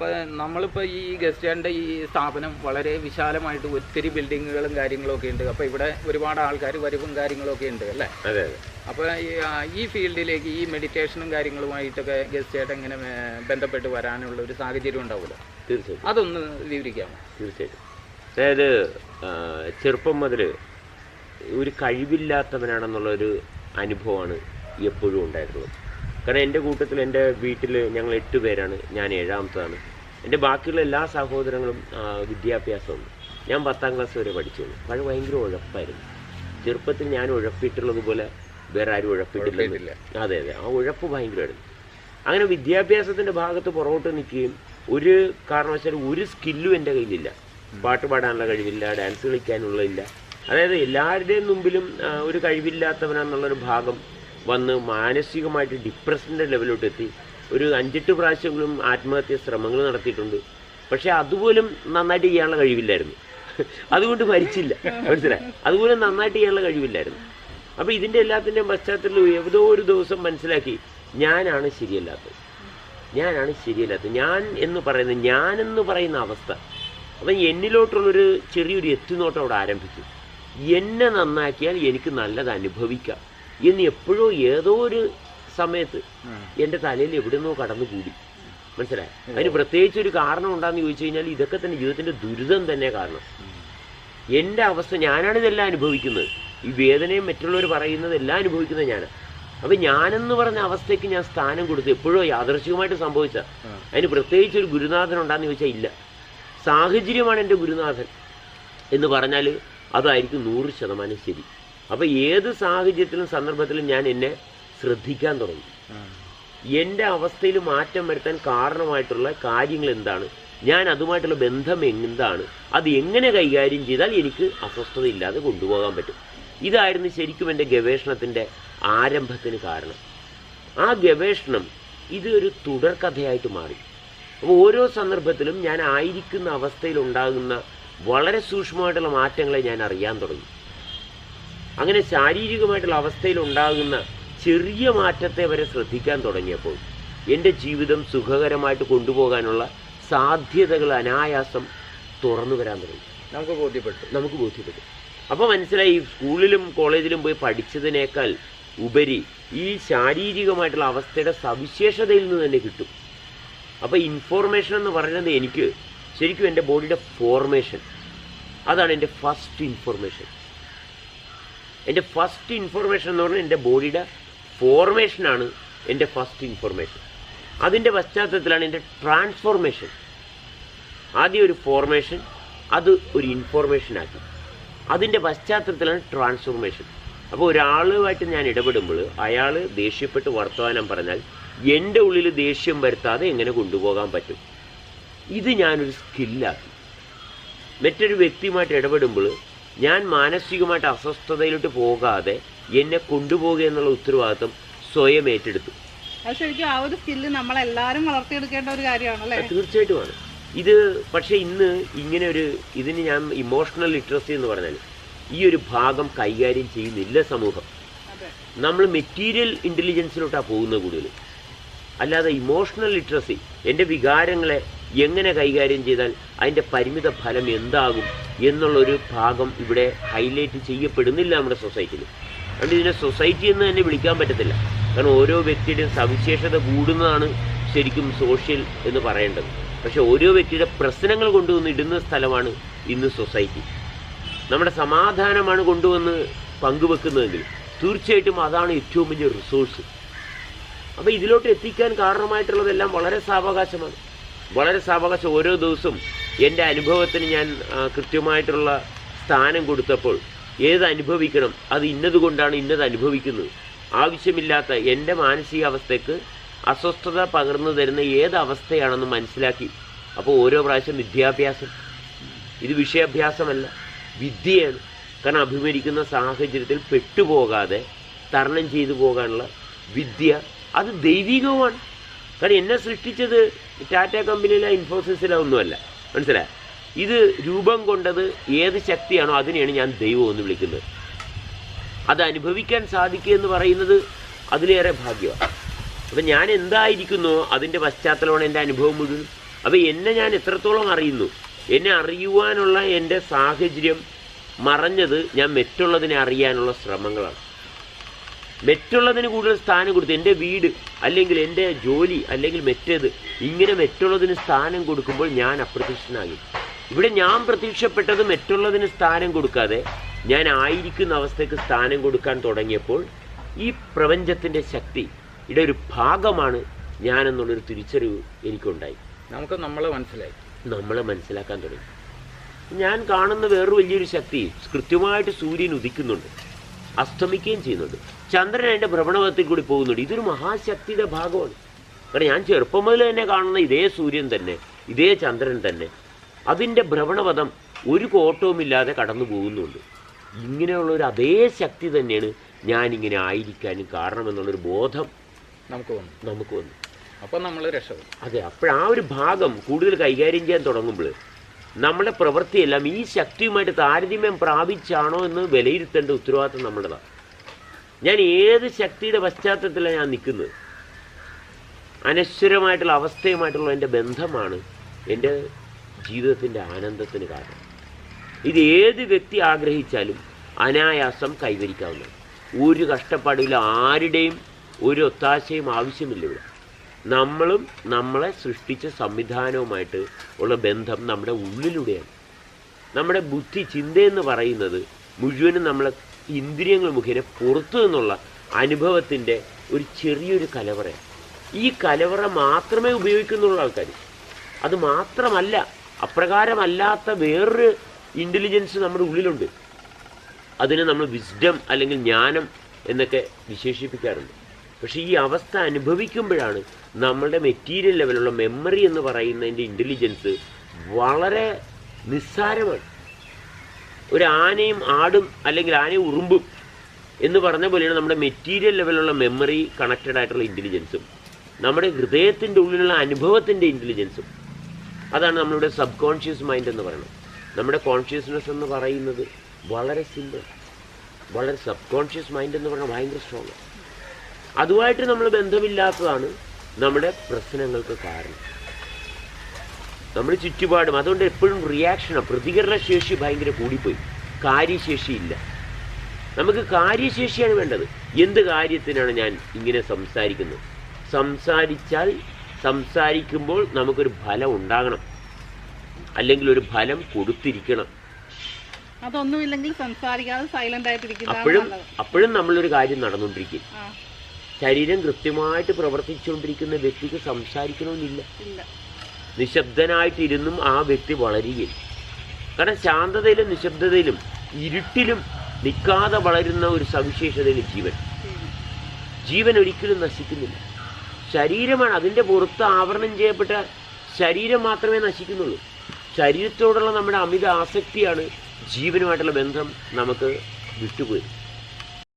അപ്പൊ നമ്മളിപ്പോ ഈ ഗസ്റ്റാൻഡ് ഈ സ്ഥാപനം വളരെ വിശാലമായിട്ട് ഒത്തിരി ബിൽഡിങ്ങുകളും കാര്യങ്ങളൊക്കെ ഉണ്ട്. അപ്പൊ ഇവിടെ ഒരുപാട് ആൾക്കാർ വരവും കാര്യങ്ങളൊക്കെ ഉണ്ട് അല്ലേ? അതെ അതെ. അപ്പൊ ഈ, ഈ ഫീൽഡിലേക്ക് ഈ മെഡിറ്റേഷനും കാര്യങ്ങളുമായിട്ടൊക്കെ ഗസ്റ്റായിട്ട് എങ്ങനെ ബന്ധപ്പെട്ട് വരാനുള്ള ഒരു സാഹചര്യം ഉണ്ടാവുമല്ലോ തീർച്ചയായിട്ടും. അതൊന്ന് വിവരിക്കാമോ? തീർച്ചയായിട്ടും. അതായത് ചെറുപ്പം മുതൽ ഒരു കഴിവില്ലാത്തവനാണെന്നുള്ളൊരു അനുഭവമാണ് എപ്പോഴും ഉണ്ടായിരുന്നത് കാരണം എന്റെ കൂട്ടത്തിൽ എന്റെ വീട്ടിൽ ഞങ്ങൾ എട്ട് പേരാണ്. ഞാൻ ഏഴാമത്തതാണ്. എന്റെ ബാക്കിയുള്ള എല്ലാ സഹോദരങ്ങളും വിദ്യാഭ്യാസം വിദ്യാഭ്യാസമുണ്ട്. ഞാൻ പത്താം ക്ലാസ് വരെ പഠിച്ചുള്ളൂ പഴയ ഭയങ്കര ഉഴപ്പായിരുന്നു. ചെറുപ്പത്തിൽ ഞാൻ ഉഴപ്പിട്ടുള്ളതുപോലെ വേറെ ആരും ഉഴപ്പിട്ടില്ല അതെ അതെ. ആ ഉഴപ്പ് ഭയങ്കരമായിരുന്നു. അങ്ങനെ വിദ്യാഭ്യാസത്തിന്റെ ഭാഗത്ത് പുറകോട്ട് നിൽക്കുകയും ഒരു കാരണവശാലും ഒരു സ്കില്ലും എന്റെ കയ്യിലില്ല. പാട്ട് പാടാനുള്ള കഴിവില്ല ഡാൻസ് കളിക്കാനുള്ളതില്ല അതായത് എല്ലാവരുടെയും മുമ്പിലും ഒരു കഴിവില്ലാത്തവനാന്നുള്ളൊരു ഭാഗം വന്ന് മാനസികമായിട്ട് ഡിപ്രഷന്റെ ലെവലോട്ട് എത്തി. ഒരു അഞ്ചെട്ട് പ്രാവശ്യങ്ങളും ആത്മഹത്യ ശ്രമങ്ങൾ നടത്തിയിട്ടുണ്ട്. പക്ഷെ അതുപോലും നന്നായിട്ട് ചെയ്യാനുള്ള കഴിവില്ലായിരുന്നു. അതുകൊണ്ട് മരിച്ചില്ല. മനസ്സിലായി? അതുപോലെ നന്നായിട്ട് ചെയ്യാനുള്ള കഴിവില്ലായിരുന്നു. അപ്പോൾ ഇതിന്റെ എല്ലാത്തിന്റെയും പശ്ചാത്തലത്തിൽ ഏതോ ഒരു ദിവസം മനസ്സിലാക്കി ഞാനാണ് ശരിയല്ലാത്തത്. ഞാനാണ് ശരിയല്ലാത്തത്. ഞാൻ എന്ന് പറയുന്നത് ഞാനെന്ന് പറയുന്ന അവസ്ഥ. അപ്പം എന്നിലോട്ടുള്ളൊരു ചെറിയൊരു എത്തുനോട്ടം അവിടെ ആരംഭിച്ചു. എന്നെ നന്നാക്കിയാൽ എനിക്ക് നല്ലത് അനുഭവിക്കാം. എന്ന് എപ്പോഴോ ഏതോ ഒരു സമയത്ത് എന്റെ തലയിൽ എവിടെന്നോ കടന്നു കൂടി. മനസ്സിലായി? അതിന് പ്രത്യേകിച്ച് ഒരു കാരണം ഉണ്ടാന്ന് ചോദിച്ചു കഴിഞ്ഞാൽ ഇതൊക്കെ തന്നെ ജീവിതത്തിന്റെ ദുരിതം തന്നെ കാരണം. എന്റെ അവസ്ഥ ഞാനാണ് ഇതെല്ലാം അനുഭവിക്കുന്നത്. ഈ വേദനയും മറ്റുള്ളവർ പറയുന്നത് എല്ലാം അനുഭവിക്കുന്നത് ഞാനാണ് അപ്പം ഞാനെന്ന് പറഞ്ഞ അവസ്ഥയ്ക്ക് ഞാൻ സ്ഥാനം കൊടുത്തു എപ്പോഴോ യാദർശികമായിട്ട് സംഭവിച്ച അതിന് പ്രത്യേകിച്ച് ഒരു ഗുരുനാഥൻ ഉണ്ടാന്ന് ചോദിച്ചാൽ ഇല്ല. സാഹചര്യമാണ് എന്റെ ഗുരുനാഥൻ എന്ന് പറഞ്ഞാൽ അതായിരിക്കും നൂറ് ശതമാനം ശരി. അപ്പോൾ ഏത് സാഹചര്യത്തിലും സന്ദർഭത്തിലും ഞാൻ എന്നെ ശ്രദ്ധിക്കാൻ തുടങ്ങി. എന്റെ അവസ്ഥയിൽ മാറ്റം വരുത്താൻ കാരണമായിട്ടുള്ള കാര്യങ്ങൾ എന്താണ്? ഞാൻ അതുമായിട്ടുള്ള ബന്ധം എന്താണ്? അത് എങ്ങനെ കൈകാര്യം ചെയ്താൽ എനിക്ക് അസ്വസ്ഥതയില്ലാതെ കൊണ്ടുപോകാൻ പറ്റും? ഇതായിരുന്നു ശരിക്കും എന്റെ ഗവേഷണത്തിന്റെ ആരംഭത്തിന് കാരണം. ആ ഗവേഷണം ഇതൊരു തുടർക്കഥയായിട്ട് മാറി. അപ്പോൾ ഓരോ സന്ദർഭത്തിലും ഞാൻ ആയിരിക്കുന്ന അവസ്ഥയിൽ ഉണ്ടാകുന്ന വളരെ സൂക്ഷ്മമായിട്ടുള്ള മാറ്റങ്ങളെ ഞാൻ അറിയാൻ തുടങ്ങി. അങ്ങനെ ശാരീരികമായിട്ടുള്ള അവസ്ഥയിൽ ഉണ്ടാകുന്ന ചെറിയ മാറ്റത്തെ വരെ ശ്രദ്ധിക്കാൻ തുടങ്ങിയപ്പോൾ എന്റെ ജീവിതം സുഖകരമായിട്ട് കൊണ്ടുപോകാനുള്ള സാധ്യതകൾ അനായാസം തുറന്നു വരാൻ തുടങ്ങി. നമുക്ക് ബോധ്യപ്പെട്ടു. നമുക്ക് ബോധ്യപ്പെട്ടു. അപ്പോൾ മനസ്സിലായി സ്കൂളിലും കോളേജിലും പോയി പഠിച്ചതിനേക്കാൾ ഉപരി ഈ ശാരീരികമായിട്ടുള്ള അവസ്ഥയുടെ സവിശേഷതയിൽ നിന്ന് തന്നെ കിട്ടും. അപ്പോൾ ഇൻഫോർമേഷൻ എന്ന് പറയുന്നത് എനിക്ക് ശരിക്കും എന്റെ ബോഡിയുടെ ഫോർമേഷൻ അതാണ് എന്റെ ഫസ്റ്റ് ഇൻഫോർമേഷൻ എന്റെ ഫസ്റ്റ് ഇൻഫോർമേഷൻ എന്ന് പറഞ്ഞാൽ എന്റെ ബോഡിയുടെ ഫോർമേഷനാണ് എന്റെ ഫസ്റ്റ് ഇൻഫോർമേഷൻ അതിന്റെ പശ്ചാത്തലത്തിലാണ് എന്റെ ട്രാൻസ്ഫോർമേഷൻ ആദ്യം ഒരു ഫോർമേഷൻ അത് ഒരു ഇൻഫോർമേഷൻ ആക്കി. അതിന്റെ പശ്ചാത്തലത്തിലാണ് ട്രാൻസ്ഫോർമേഷൻ അപ്പോൾ ഒരാളുമായിട്ട് ഞാൻ ഇടപെടുമ്പോൾ അയാൾ ദേഷ്യപ്പെട്ട് വർത്തമാനം പറഞ്ഞാൽ എന്റെ ഉള്ളിൽ ദേഷ്യം വരുത്താതെ എങ്ങനെ കൊണ്ടുപോകാൻ പറ്റും? ഇത് ഞാനൊരു സ്കില്ലാക്കി മറ്റൊരു വ്യക്തിയുമായിട്ട് ഇടപെടുമ്പോൾ ഞാൻ മാനസികമായിട്ട് അസ്വസ്ഥതയിലോട്ട് പോകാതെ എന്നെ കൊണ്ടുപോകുക എന്നുള്ള ഉത്തരവാദിത്വം സ്വയം ഏറ്റെടുത്തു. ശരിക്കും ആ ഒരു സ്കില്ല് നമ്മളെല്ലാരും വളർത്തിയെടുക്കേണ്ട ഒരു കാര്യമാണല്ലേ? തീർച്ചയായിട്ടുമാണ് ഇത് പക്ഷേ ഇന്ന് ഇങ്ങനെ ഒരു ഇതിന് ഞാൻ ഇമോഷണൽ ലിറ്ററസി എന്ന് പറഞ്ഞാൽ ഈ ഒരു ഭാഗം കൈകാര്യം ചെയ്യുന്നില്ല സമൂഹം. നമ്മൾ മെറ്റീരിയൽ ഇന്റലിജൻസിലോട്ടാണ് പോകുന്നത് കൂടുതൽ അല്ലാതെ ഇമോഷണൽ ലിറ്ററസി എന്റെ വികാരങ്ങളെ എങ്ങനെ കൈകാര്യം ചെയ്താൽ അതിന്റെ പരിമിത ഫലം എന്താകും എന്നുള്ളൊരു ഭാഗം ഇവിടെ ഹൈലൈറ്റ് ചെയ്യപ്പെടുന്നില്ല നമ്മുടെ സൊസൈറ്റിയിൽ അതുകൊണ്ട് ഇതിനെ സൊസൈറ്റി എന്ന് തന്നെ വിളിക്കാൻ പറ്റത്തില്ല. കാരണം ഓരോ വ്യക്തിയുടെയും സവിശേഷത കൂടുന്നതാണ് ശരിക്കും സോഷ്യൽ എന്ന് പറയേണ്ടത്. പക്ഷേ ഓരോ വ്യക്തിയുടെ പ്രശ്നങ്ങൾ കൊണ്ടുവന്ന് ഇടുന്ന സ്ഥലമാണ് ഇന്ന് സൊസൈറ്റി നമ്മുടെ സമാധാനമാണ് കൊണ്ടുവന്ന് പങ്കുവെക്കുന്നതെങ്കിൽ തീർച്ചയായിട്ടും അതാണ് ഏറ്റവും വലിയ റിസോഴ്സ് അപ്പോൾ ഇതിലോട്ട് എത്തിക്കാൻ കാരണമായിട്ടുള്ളതെല്ലാം വളരെ സാവകാശമാണ്. വളരെ സാവകാശം. ഓരോ ദിവസവും എന്റെ അനുഭവത്തിന് ഞാൻ കൃത്യമായിട്ടുള്ള സ്ഥാനം കൊടുത്തപ്പോൾ ഏത് അനുഭവിക്കണം അത് ഇന്നതുകൊണ്ടാണ് ഇന്നത് അനുഭവിക്കുന്നത്. ആവശ്യമില്ലാത്ത എന്റെ മാനസികാവസ്ഥയ്ക്ക് അസ്വസ്ഥത പകർന്നു തരുന്ന ഏത് അവസ്ഥയാണെന്ന് മനസ്സിലാക്കി. അപ്പോൾ ഓരോ പ്രാവശ്യം വിദ്യാഭ്യാസം. ഇത് വിഷയാഭ്യാസമല്ല വിദ്യയാണ്. കാരണം അഭിമുഖീകരിക്കുന്ന സാഹചര്യത്തിൽ പെട്ടുപോകാതെ തരണം ചെയ്തു പോകാനുള്ള വിദ്യ അത് ദൈവികവുമാണ്. കാരണം എന്നെ സൃഷ്ടിച്ചത് ടാറ്റ കമ്പനിയിലെ ഇൻഫോസിസിലെ ഒന്നുമല്ല മനസ്സിലായി? ഇത് രൂപം കൊണ്ടത് ഏത് ശക്തിയാണോ അതിനെയാണ് ഞാൻ ദൈവം എന്ന് വിളിക്കുന്നത്. അത് അനുഭവിക്കാൻ സാധിക്കുക എന്ന് പറയുന്നത് അതിലേറെ ഭാഗ്യമാണ്. അപ്പം ഞാൻ എന്തായിരിക്കുന്നു? അതിന്റെ പശ്ചാത്തലമാണ് എന്റെ അനുഭവം മുഴുവൻ അപ്പോൾ എന്നെ ഞാൻ എത്രത്തോളം അറിയുന്നു? എന്നെ അറിയുവാനുള്ള എന്റെ സാഹചര്യം മറഞ്ഞത് ഞാൻ മറ്റുള്ളതിനെ അറിയാനുള്ള ശ്രമങ്ങളാണ്. മറ്റുള്ളതിന് കൂടുതൽ സ്ഥാനം കൊടുത്ത് എന്റെ വീട് അല്ലെങ്കിൽ എന്റെ ജോലി അല്ലെങ്കിൽ മറ്റേത് ഇങ്ങനെ മറ്റുള്ളതിന് സ്ഥാനം കൊടുക്കുമ്പോൾ ഞാൻ അപ്രത്യക്ഷനാകി ഇവിടെ ഞാൻ പ്രത്യക്ഷപ്പെട്ടത് മറ്റുള്ളതിന് സ്ഥാനം കൊടുക്കാതെ ഞാൻ ആയിരിക്കുന്ന അവസ്ഥയ്ക്ക് സ്ഥാനം കൊടുക്കാൻ തുടങ്ങിയപ്പോൾ ഈ പ്രപഞ്ചത്തിന്റെ ശക്തി ഇവിടെ ഒരു ഭാഗമാണ് ഞാനെന്നുള്ളൊരു തിരിച്ചറിവ് എനിക്കുണ്ടായി. നമുക്ക് നമ്മളെ മനസ്സിലായി. നമ്മളെ മനസ്സിലാക്കാൻ തുടങ്ങി. ഞാൻ കാണുന്ന വേറൊരു വലിയൊരു ശക്തി കൃത്യമായിട്ട് സൂര്യൻ ഉദിക്കുന്നുണ്ട്. അസ്തമിക്കുകയും ചെയ്യുന്നുണ്ട്. ചന്ദ്രൻ അതിന്റെ ഭ്രമണപഥത്തിൽ കൂടി പോകുന്നുണ്ട്. ഇതൊരു മഹാശക്തിയുടെ ഭാഗമാണ്. കാരണം ഞാൻ ചെറുപ്പം മുതൽ തന്നെ കാണുന്ന ഇതേ സൂര്യൻ തന്നെ ഇതേ ചന്ദ്രൻ തന്നെ അതിന്റെ ഭ്രമണപഥം ഒരു കോട്ടവുമില്ലാതെ കടന്നു പോകുന്നുണ്ട്. ഇങ്ങനെയുള്ള ഒരു അതേ ശക്തി തന്നെയാണ് ഞാനിങ്ങനെ ആയിരിക്കാനും കാരണമെന്നുള്ളൊരു ബോധം നമുക്ക് വന്നു. നമുക്ക് വന്നു. അപ്പം നമ്മൾ രക്ഷപ്പെടും അതെ അപ്പോൾ ആ ഒരു ഭാഗം കൂടുതൽ കൈകാര്യം ചെയ്യാൻ തുടങ്ങുമ്പോൾ നമ്മുടെ പ്രവൃത്തിയെല്ലാം ഈ ശക്തിയുമായിട്ട് താരതമ്യം പ്രാപിച്ചാണോ എന്ന് വിലയിരുത്തേണ്ട ഉത്തരവാദിത്വം നമ്മുടേതാണ് ഞാൻ ഏത് ശക്തിയുടെ പശ്ചാത്തലത്തിലാണ് ഞാൻ നിൽക്കുന്നത്? അനശ്വരമായിട്ടുള്ള അവസ്ഥയുമായിട്ടുള്ള എന്റെ ബന്ധമാണ് എന്റെ ജീവിതത്തിന്റെ ആനന്ദത്തിന് കാരണം. ഇത് ഏത് വ്യക്തി ആഗ്രഹിച്ചാലും അനായാസം കൈവരിക്കാവുന്നതാണ്. ഒരു കഷ്ടപ്പാടില്ല ആരുടെയും ഒരു ഒത്താശയും ആവശ്യമില്ല ഇവിടെ. നമ്മളും നമ്മളെ സൃഷ്ടിച്ച സംവിധാനവുമായിട്ട് ഉള്ള ബന്ധം നമ്മുടെ ഉള്ളിലൂടെയാണ്. നമ്മുടെ ബുദ്ധി ചിന്തയെന്ന് പറയുന്നത് മുഴുവനും നമ്മളെ ഇന്ദ്രിയങ്ങൾ മുഖേന പുറത്തു നിന്നുള്ള അനുഭവത്തിന്റെ ഒരു ചെറിയൊരു കലവറയാണ്. ഈ കലവറ മാത്രമേ ഉപയോഗിക്കുന്നുള്ളൂ ആൾക്കാർ അത് മാത്രമല്ല അപ്രകാരമല്ലാത്ത വേറൊരു ഇന്റലിജൻസ് നമ്മുടെ ഉള്ളിലുണ്ട്. അതിനെ നമ്മൾ വിസ്ഡം അല്ലെങ്കിൽ ജ്ഞാനം എന്നൊക്കെ വിശേഷിപ്പിക്കാറുണ്ട്. പക്ഷേ ഈ അവസ്ഥ അനുഭവിക്കുമ്പോഴാണ് നമ്മളുടെ മെറ്റീരിയൽ ലെവലുള്ള മെമ്മറി എന്ന് പറയുന്നതിന്റെ ഇന്റലിജൻസ് വളരെ നിസ്സാരമാണ്. ഒരു ആനയും ആടും അല്ലെങ്കിൽ ആനയും ഉറുമ്പും എന്ന് പറഞ്ഞ പോലെയാണ് നമ്മുടെ മെറ്റീരിയൽ ലെവലുള്ള മെമ്മറി കണക്റ്റഡ് ആയിട്ടുള്ള ഇന്റലിജൻസും നമ്മുടെ ഹൃദയത്തിന്റെ ഉള്ളിലുള്ള അനുഭവത്തിന്റെ ഇന്റലിജൻസും അതാണ് നമ്മളുടെ സബ് കോൺഷ്യസ് മൈൻഡ് എന്ന് പറയുന്നത്. നമ്മുടെ കോൺഷ്യസ്നെസ് എന്ന് പറയുന്നത് വളരെ സിമ്പിൾ വളരെ സബ് കോൺഷ്യസ് മൈൻഡ് എന്ന് പറഞ്ഞാൽ ഭയങ്കര സ്ട്രോങ് അതുമായിട്ട് നമ്മൾ ബന്ധമില്ലാത്തതാണ് നമ്മുടെ പ്രശ്നങ്ങൾക്ക് കാരണം. നമ്മുടെ ചുറ്റുപാടും അതുകൊണ്ട് എപ്പോഴും റിയാക്ഷനാണ് പ്രതികരണശേഷി ഭയങ്കര കൂടിപ്പോയി. കാര്യശേഷിയില്ല. നമുക്ക് കാര്യശേഷിയാണ് വേണ്ടത്. എന്ത് കാര്യത്തിനാണ് ഞാൻ ഇങ്ങനെ സംസാരിക്കുന്നത്? സംസാരിച്ചാൽ സംസാരിക്കുമ്പോൾ നമുക്കൊരു ഫലം ഉണ്ടാകണം. അല്ലെങ്കിൽ ഒരു ഫലം കൊടുത്തിരിക്കണം. അതൊന്നുമില്ലെങ്കിൽ സംസാരിക്കാതെ സൈലന്റ് അപ്പോഴും അപ്പോഴും നമ്മളൊരു കാര്യം നടന്നുകൊണ്ടിരിക്കും. ശരീരം കൃത്യമായിട്ട് പ്രവർത്തിച്ചുകൊണ്ടിരിക്കുന്ന വ്യക്തിക്ക് സംസാരിക്കണമെന്നില്ല. നിശബ്ദനായിട്ടിരുന്നും ആ വ്യക്തി വളരുകയും കാരണം ശാന്തതയിലും നിശബ്ദതയിലും ഇരുട്ടിലും നിൽക്കാതെ വളരുന്ന ഒരു സവിശേഷതയിലും ജീവൻ. ജീവൻ ഒരിക്കലും നശിക്കുന്നില്ല. ശരീരമാണ് അതിന്റെ പുറത്ത് ആവരണം ചെയ്യപ്പെട്ട ശരീരം മാത്രമേ നശിക്കുന്നുള്ളൂ. ശരീരത്തോടുള്ള നമ്മുടെ അമിത ആസക്തിയാണ് ജീവനുമായിട്ടുള്ള ബന്ധം നമുക്ക് വിട്ടുപോയത്.